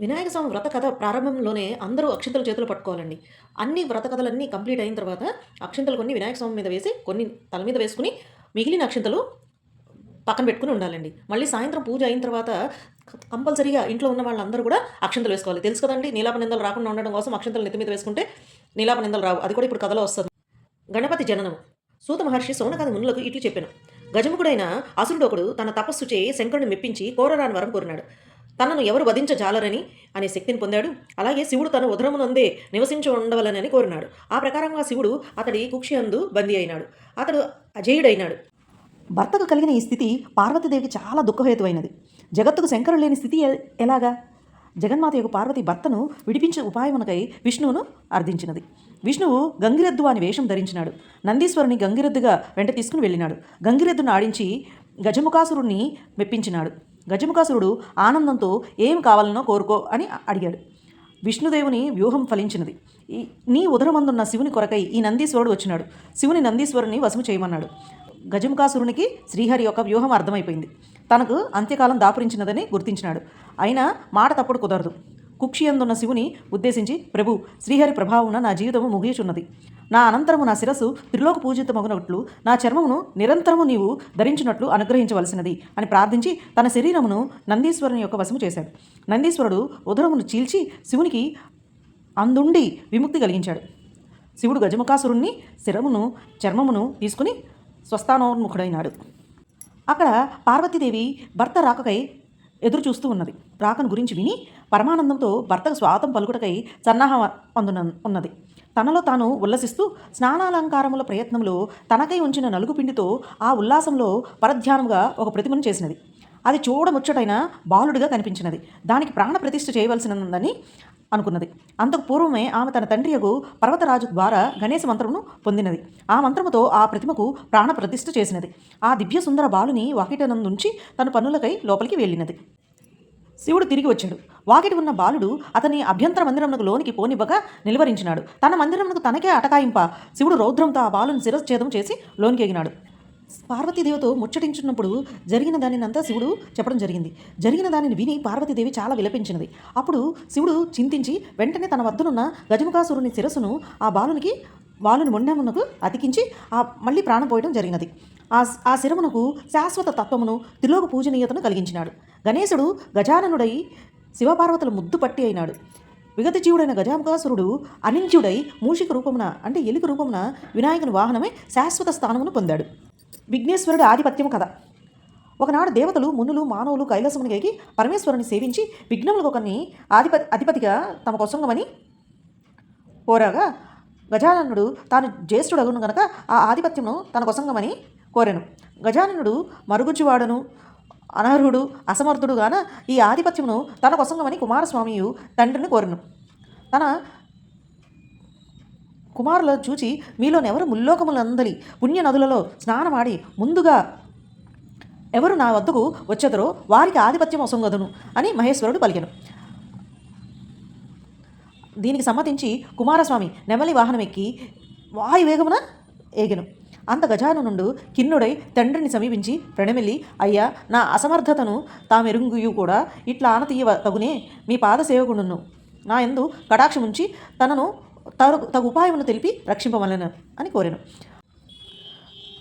వినాయక స్వామి వ్రత కథ ప్రారంభంలోనే అందరూ అక్షింతలు చేతులు పట్టుకోవాలండి. అన్ని వ్రత కథలన్నీ కంప్లీట్ అయిన తర్వాత అక్షింతలు కొన్ని వినాయక స్వామి మీద వేసి కొన్ని తల మీద వేసుకుని మిగిలిన అక్షింతలు పక్కన పెట్టుకుని ఉండాలండి. మళ్ళీ సాయంత్రం పూజ అయిన తర్వాత కంపల్సరీగా ఇంట్లో ఉన్న వాళ్ళందరూ కూడా అక్షింతలు వేసుకోవాలి. తెలుసు కదండి నీలాప నిందలు రాకుండా ఉండడం కోసం అక్షింతలు నెత్తి మీద వేసుకుంటే నీలాప నిందలు రావు. అది కూడా ఇప్పుడు కథలో వస్తుంది. గణపతి జననం సూత మహర్షి సోనకాది మునులకు ఇట్లు చెప్పాను. గజముకుడైన అసురుడొకడు తన తపస్సు చేయి శంకరుని మెప్పించి కోరరాని వరం కోరినాడు. తనను ఎవరు వధించజాలరని అనే శక్తిని పొందాడు. అలాగే శివుడు తన ఉదరమునందే నివసించి ఉండవలనని కోరినాడు. ఆ ప్రకారంగా శివుడు అతడి కుక్షి అందు బందీ అయినాడు. అతడు అజేయుడైనాడు. భర్తకు కలిగిన ఈ స్థితి పార్వతీదేవికి చాలా దుఃఖహేతువైనది. జగత్తుకు శంకరుడు లేని స్థితి ఎలాగా? జగన్మాత యొక్క పార్వతి భర్తను విడిపించే ఉపాయమునకై విష్ణువును అర్థించినది. విష్ణువు గంగిరెద్దు అని వేషం ధరించినాడు. నందీశ్వరుని గంగిరెద్దుగా వెంట తీసుకుని వెళ్ళినాడు. గంగిరెద్దును ఆడించి గజముఖాసురుణ్ణి మెప్పించినాడు. గజముఖాసురుడు ఆనందంతో ఏం కావాలనో కోరుకో అని అడిగాడు. విష్ణుదేవుని వ్యూహం ఫలించినది. నీ ఉదరమందున్న శివుని కొరకై ఈ నందీశ్వరుడు వచ్చినాడు. శివుని నందీశ్వరుని వశము చేయమన్నాడు. గజముఖాసురునికి శ్రీహరి యొక్క వ్యూహం అర్థమైపోయింది. తనకు అంత్యకాలం దాపురించినదని గుర్తించినాడు. అయినా మాట తప్పుడు కుదరదు. కుక్షి అందున్న శివుని ఉద్దేశించి ప్రభు శ్రీహరి ప్రభావమున నా జీవితము ముగియుచున్నది. నా అనంతరము నా శిరస్సు త్రిలోక పూజితమగునట్లు నా చర్మమును నిరంతరము నీవు ధరించినట్లు అనుగ్రహించవలసినది అని ప్రార్థించి తన శరీరమును నందీశ్వరుని యొక్క వశము చేశాడు. నందీశ్వరుడు ఉదరమును చీల్చి శివునికి అందుండి విముక్తి కలిగించాడు. శివుడు గజముఖాసురుణ్ణి శిరమును చర్మమును తీసుకుని స్వస్థానోన్ముఖుడైనాడు. అక్కడ పార్వతీదేవి భర్త రాకకై ఎదురు చూస్తూ ఉన్నది. రాకను గురించి విని పరమానందంతో భర్తకు స్వాతం పలుకుటకై సన్నాహం అందున ఉన్నది. తనలో తాను ఉల్లసిస్తూ స్నానాలంకారముల ప్రయత్నంలో తనకై ఉంచిన నలుగు పిండితో ఆ ఉల్లాసంలో పరధ్యానముగా ఒక ప్రతిమను చేసినది. అది చూడముచ్చటైన బాలుడిగా కనిపించినది. దానికి ప్రాణ ప్రతిష్ఠ చేయవలసినదని అనుకున్నది. అంతకు పూర్వమే ఆమె తన తండ్రియకు పర్వతరాజు ద్వారా గణేశ మంత్రమును పొందినది. ఆ మంత్రముతో ఆ ప్రతిమకు ప్రాణ ప్రతిష్ఠ చేసినది. ఆ దివ్య సుందర బాలుని వాకిటనందుంచి తన పనులకై లోపలికి వెళ్ళినది. శివుడు తిరిగి వచ్చాడు. వాకిటి ఉన్న బాలుడు అతని అభ్యంతర మందిరమునకు లోనికి పోనివ్వక నిలువరించినాడు. తన మందిరమునకు తనకే అటకాయింప శివుడు రౌద్రంతో ఆ బాలుని శిరశ్చేదం చేసి లోనికి ఎగినాడు. పార్వతీదేవితో ముచ్చటించున్నప్పుడు జరిగిన దానినంతా శివుడు చెప్పడం జరిగింది. జరిగిన దానిని విని పార్వతీదేవి చాలా విలపించినది. అప్పుడు శివుడు చింతించి వెంటనే తన వద్దనున్న గజముఖాసురుని శిరస్సును ఆ బాలునికి బాలుని మొండెమునకు అతికించి ఆ మళ్ళీ ప్రాణం పోయడం జరిగినది. ఆ ఆ శిరమునకు శాశ్వత తత్వమును త్రిలోక పూజనీయతను కలిగించినాడు. గణేశుడు గజాననుడై శివపార్వతుల ముద్దు పట్టి అయినాడు. విగతజీవుడైన గజాముఖాసురుడు అనించుడై మూషిక రూపమున అంటే ఎలుక రూపమున వినాయకుని వాహనమే శాశ్వత స్థానమును పొందాడు. విఘ్నేశ్వరుడు ఆధిపత్యము కథ. ఒకనాడు దేవతలు మునులు మానవులు కైలాసమునికి ఎగి పరమేశ్వరుని సేవించి విఘ్నములకు ఒకరిని ఆధిపతి అధిపతిగా తమ కొసంగమని కోరాగా గజాననుడు తాను జ్యేష్ఠుడగును గనక ఆ ఆధిపత్యమును తన కొసంగమని కోరాను. గజాననుడు మరుగుజ్జువాడను అనర్హుడు అసమర్థుడు గాన ఈ ఆధిపత్యమును తన కొసంగమని కుమారస్వామియు తండ్రిని కోరును. తన కుమారుల చూచి మీలోనెవరు ముల్లోకములందలి పుణ్య నదులలో స్నానమాడి ముందుగా ఎవరు నా వద్దకు వచ్చెదరో వారికి ఆధిపత్యం అసంగదును అని మహేశ్వరుడు పలికెను. దీనికి సమ్మతించి కుమారస్వామి నెమలి వాహనం ఎక్కి వాయువేగమున ఏగెను. అంత గజాననుండు కిన్నుడై తండ్రిని సమీపించి ప్రణమిల్లి అయ్యా నా అసమర్థతను తామెరుంగుయు కూడా. ఇట్లా ఆనతీయ తగునే మీ పాద సేవకుడును నా ఎందు కటాక్షముంచి తనను తగు తగు ఉపాయమును తెలిపి రక్షింపమలను అని కోరాను.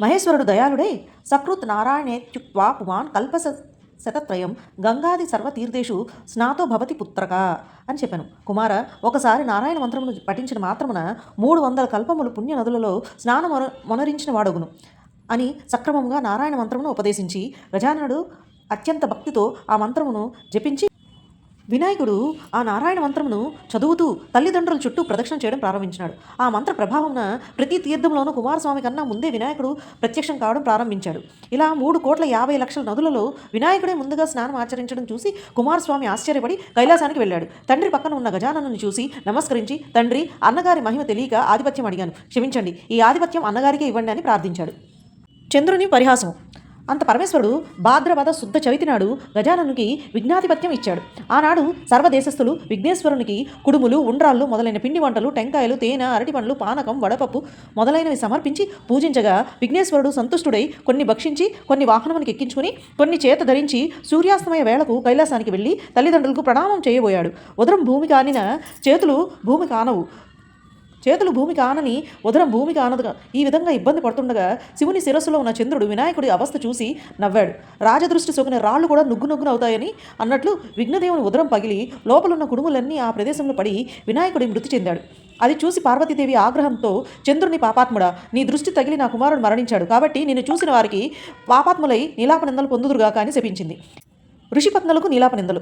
మహేశ్వరుడు దయాళుడై సకృత్ నారాయణేత్యుక్వా పుమాన్ కల్పస శతత్రయం గంగాది సర్వతీర్థేషు స్నాతో భవతి పుత్రక అని చెప్పాను. కుమార ఒకసారి నారాయణ మంత్రమును పఠించిన మాత్రమున మూడు వందల కల్పములు పుణ్య నదులలో స్నానం మొనరించిన వాడగును అని సక్రమంగా నారాయణ మంత్రమును ఉపదేశించి గజాననుడు అత్యంత భక్తితో ఆ మంత్రమును జపించి వినాయకుడు ఆ నారాయణ మంత్రమును చదువుతూ తల్లిదండ్రుల చుట్టూ ప్రదక్షిణ చేయడం ప్రారంభించినాడు. ఆ మంత్ర ప్రభావంన ప్రతి తీర్థంలోనూ కుమారస్వామి కన్నా ముందే వినాయకుడు ప్రత్యక్షం కావడం ప్రారంభించాడు. ఇలా మూడు కోట్ల యాభై లక్షల నదులలో వినాయకుడే ముందుగా స్నానం ఆచరించడం చూసి కుమారస్వామి ఆశ్చర్యపడి కైలాసానికి వెళ్ళాడు. తండ్రి పక్కన ఉన్న గజానను చూసి నమస్కరించి తండ్రి అన్నగారి మహిమ తెలియక ఆధిపత్యం అడిగాను. క్షమించండి ఈ ఆధిపత్యం అన్నగారికే ఇవ్వండి అని ప్రార్థించాడు. చంద్రుని పరిహాసం అంత పరమేశ్వరుడు భాద్రపద శుద్ధ చవితి నాడు గజాననునికి విజ్ఞాధిపత్యం ఇచ్చాడు. ఆనాడు సర్వదేశస్థులు విఘ్నేశ్వరునికి కుడుములు ఉండ్రాళ్ళు మొదలైన పిండి వంటలు టెంకాయలు తేనె అరటి పండ్లు పానకం వడపప్పు మొదలైనవి సమర్పించి పూజించగా విఘ్నేశ్వరుడు సంతుష్టుడై కొన్ని భక్షించి కొన్ని వాహనమునికి ఎక్కించుకుని కొన్ని చేత ధరించి సూర్యాస్తమయ వేళకు కైలాసానికి వెళ్ళి తల్లిదండ్రులకు ప్రణామం చేయబోయాడు. ఉదరం భూమి కానిన చేతులు భూమి కానవు. చేతులు భూమి కానని ఉదరం భూమి కానదుగా ఈ విధంగా ఇబ్బంది పడుతుండగా శివుని శిరస్సులో ఉన్న చంద్రుడు వినాయకుడి అవస్థ చూసి నవ్వాడు. రాజదృష్టి సోకిన రాళ్ళు కూడా నుగ్గు నుగ్గున అవుతాయని అన్నట్లు విఘ్నదేవుని ఉదరం పగిలి లోపలున్న కుడుములన్నీ ఆ ప్రదేశంలో పడి వినాయకుడి మృతి చెందాడు. అది చూసి పార్వతీదేవి ఆగ్రహంతో చంద్రుని పాపాత్ముడా నీ దృష్టి తగిలి నా కుమారుడు మరణించాడు. కాబట్టి నిన్ను చూసిన వారికి పాపాత్ములై నీలాపనిందలు పొందుదురుగాక అని శపించింది. ఋషిపత్నులకు నీలాపనిందలు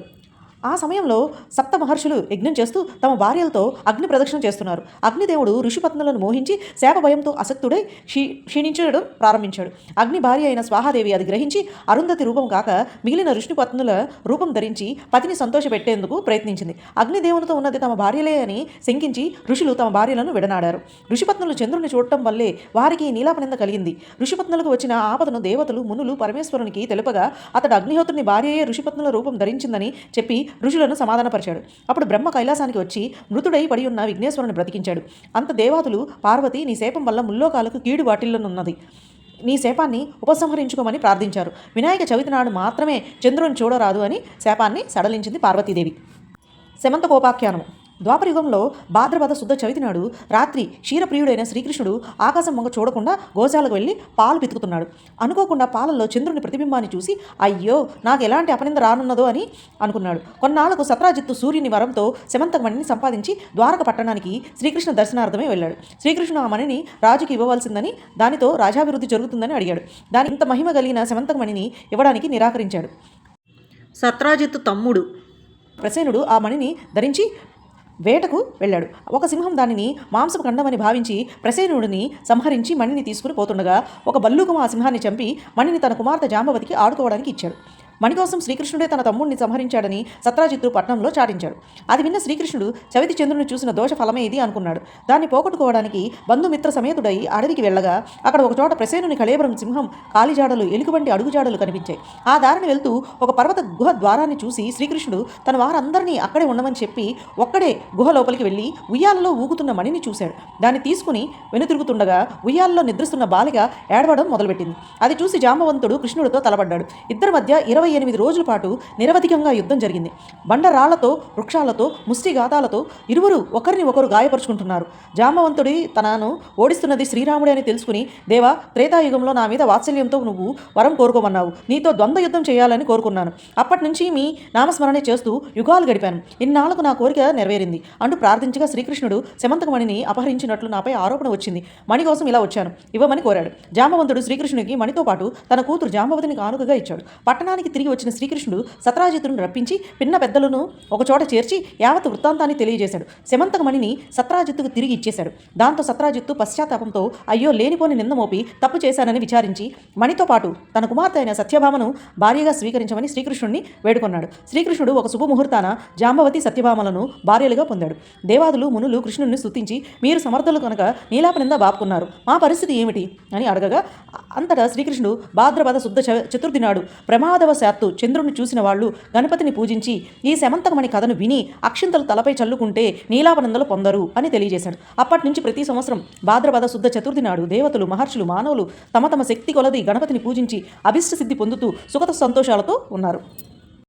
ఆ సమయంలో సప్త మహర్షులు యజ్ఞం చేస్తూ తమ భార్యలతో అగ్ని ప్రదక్షిణ చేస్తున్నారు. అగ్నిదేవుడు ఋషిపత్నులను మోహించి శాప భయంతో అసక్తుడై క్షీ క్షీణించడం ప్రారంభించాడు. అగ్ని భార్య అయిన స్వాహాదేవి అది గ్రహించి అరుంధతి రూపం కాక మిగిలిన ఋషిపత్నుల రూపం ధరించి పతిని సంతోషపెట్టేందుకు ప్రయత్నించింది. అగ్నిదేవునితో ఉన్నది తమ భార్యలే అని శంకించి ఋషులు తమ భార్యలను విడనాడారు. ఋషిపత్నులు చంద్రుని చూడటం వల్లే వారికి నీలాపనింద కలిగింది. ఋషిపత్నులకు వచ్చిన ఆపదను దేవతలు మునులు పరమేశ్వరునికి తెలుపగా అతడు అగ్నిహోత్రుని భార్యయే ఋషిపత్నుల రూపం ధరించిందని చెప్పి ఋషులను సమాధానపరిచాడు. అప్పుడు బ్రహ్మ కైలాసానికి వచ్చి మృతుడై పడి ఉన్న విఘ్నేశ్వరుని బ్రతికించాడు. అంత దేవాతులు పార్వతి నీ శాపం వల్ల ముల్లోకాలకు కీడు వాటిల్లోనున్నది. నీ శాపాన్ని ఉపసంహరించుకోమని ప్రార్థించారు. వినాయక చవితి నాడు మాత్రమే చంద్రుని చూడరాదు అని శాపాన్ని సడలించింది పార్వతీదేవి. శమంతకోపాఖ్యానము ద్వాపరయుగంలో భాద్రపద శుద్ధ చవితి నాడు రాత్రి క్షీరప్రియుడైన శ్రీకృష్ణుడు ఆకాశం వంగ చూడకుండా గోశాలకు వెళ్ళి పాలు పితుకుతున్నాడు. అనుకోకుండా పాలల్లో చంద్రుని ప్రతిబింబాన్ని చూసి అయ్యో నాకు ఎలాంటి అపనింద రానున్నదో అని అనుకున్నాడు. కొన్నాళ్ళకు సత్రాజిత్తు సూర్యుని వరంతో శమంతమణిని సంపాదించి ద్వారక పట్టణానికి శ్రీకృష్ణ దర్శనార్థమే వెళ్ళాడు. శ్రీకృష్ణుడు ఆ మణిని రాజుకి ఇవ్వవలసిందని దానితో రాజాభివృద్ధి జరుగుతుందని అడిగాడు. దాని ఇంత మహిమ కలిగిన శమంతకమణిని ఇవ్వడానికి నిరాకరించాడు. సత్రాజిత్తు తమ్ముడు. ప్రసేనుడు ఆ మణిని ధరించి వేటకు వెళ్ళాడు. ఒక సింహం దానిని మాంసపు ఖండమని భావించి ప్రసేనుడిని సంహరించి మణిని తీసుకుని పోతుండగా ఒక బల్లూకం ఆ సింహాన్ని చంపి మణిని తన కుమార్తె జాంబవతికి ఆడుకోవడానికి ఇచ్చాడు. మణికోసం శ్రీకృష్ణుడే తన తమ్ముడిని సంహరించాడని సత్రాజిత్తు పట్నంలో చాటించాడు. అది విన్న శ్రీకృష్ణుడు చవితి చంద్రుని చూసిన దోష ఫలమే ఇది అనుకున్నాడు. దాన్ని పోగొట్టుకోవడానికి బంధుమిత్ర సమేతుడై అడవికి వెళ్ళగా అక్కడ ఒక చోట ప్రసేనుని కళేబరం సింహం కాలిజాడలు ఎలుగుబంటి అడుగుజాడలు కనిపించాయి. ఆ దారిని వెళ్తూ ఒక పర్వత గుహ ద్వారాన్ని చూసి శ్రీకృష్ణుడు తన వారందరినీ అక్కడే ఉండమని చెప్పి ఒక్కడే గుహ లోపలికి వెళ్ళి ఉయ్యాలలో ఊగుతున్న మణిని చూశాడు. దాన్ని తీసుకుని వెనుతిరుగుతుండగా ఉయ్యాలలో నిద్రిస్తున్న బాలిక ఏడవడం మొదలుపెట్టింది. అది చూసి జామవంతుడు కృష్ణుడితో తలపడ్డాడు. ఇద్దరి మధ్య ఇరవై ఎనిమిది రోజుల పాటు నిరవధికంగా యుద్ధం జరిగింది. బండరాళ్ళతో వృక్షాలతో ముష్టిఘాతాలతో ఇరువురు ఒకరిని ఒకరు గాయపరుచుకుంటున్నారు. జామవంతుడి తనను ఓడిస్తున్నది శ్రీరాముడే అని తెలుసుకుని దేవా త్రేతాయుగంలో నా మీద వాత్సల్యంతో నువ్వు వరం కోరుకోమన్నావు. నీతో ద్వంద్వ యుద్ధం చేయాలని కోరుకున్నాను. అప్పటి నుంచి మీ నామస్మరణే చేస్తూ యుగాలు గడిపాను. ఇన్నాళ్ళకు నా కోరిక నెరవేరింది. అంటూ ప్రార్థించగా శ్రీకృష్ణుడు శమంతకమణిని అపహరించినట్లు నాపై ఆరోపణ వచ్చింది. మణి కోసం ఇలా వచ్చాను. ఇవ్వమని కోరాడు. జామవంతుడు శ్రీకృష్ణుడికి మణితో పాటు తన కూతురు జాంబవతిని కానుకగా ఇచ్చాడు. పట్టణానికి తిరిగి వచ్చిన శ్రీకృష్ణుడు సత్రాజితులను రప్పించి పిన్న పెద్దలను ఒకచోట చేర్చి యావత్ వృత్తాంతాన్ని తెలియజేశాడు. శమంతకమణిని సత్రాజిత్తుకు తిరిగి ఇచ్చేశాడు. దాంతో సత్రాజిత్తు పశ్చాత్తాపంతో అయ్యో లేనిపోని నింద మోపి తప్పు చేశానని విచారించి మణితో పాటు తన కుమార్తె అయిన సత్యభామను భార్యగా స్వీకరించమని శ్రీకృష్ణుడిని వేడుకొన్నాడు. శ్రీకృష్ణుడు ఒక శుభముహూర్తాన జాంబవతి సత్యభామలను భార్యలుగా పొందాడు. దేవాదులు మునులు కృష్ణుడిని స్తుతించి మీరు సమర్థులు కనుక నీలాపనింద బాపుకున్నారు మా పరిస్థితి ఏమిటి? అని అడగగా అంతటా శ్రీకృష్ణుడు భాద్రపద శుద్ధ చ- చతుర్థి నాడు ప్రమాదవశాత్తు చంద్రుని చూసిన వాళ్ళు గణపతిని పూజించి ఈ శమంతకమణి కథను విని అక్షింతలు తలపై చల్లుకుంటే నీలావనందలు పొందరు అని తెలియజేశాడు. అప్పటి నుంచి ప్రతి సంవత్సరం భాద్రపద శుద్ధ చతుర్థి నాడు దేవతలు మహర్షులు మానవులు తమ తమ శక్తి కొలది గణపతిని పూజించి అభిష్ట సిద్ధి పొందుతూ సుఖత సంతోషాలతో ఉన్నారు.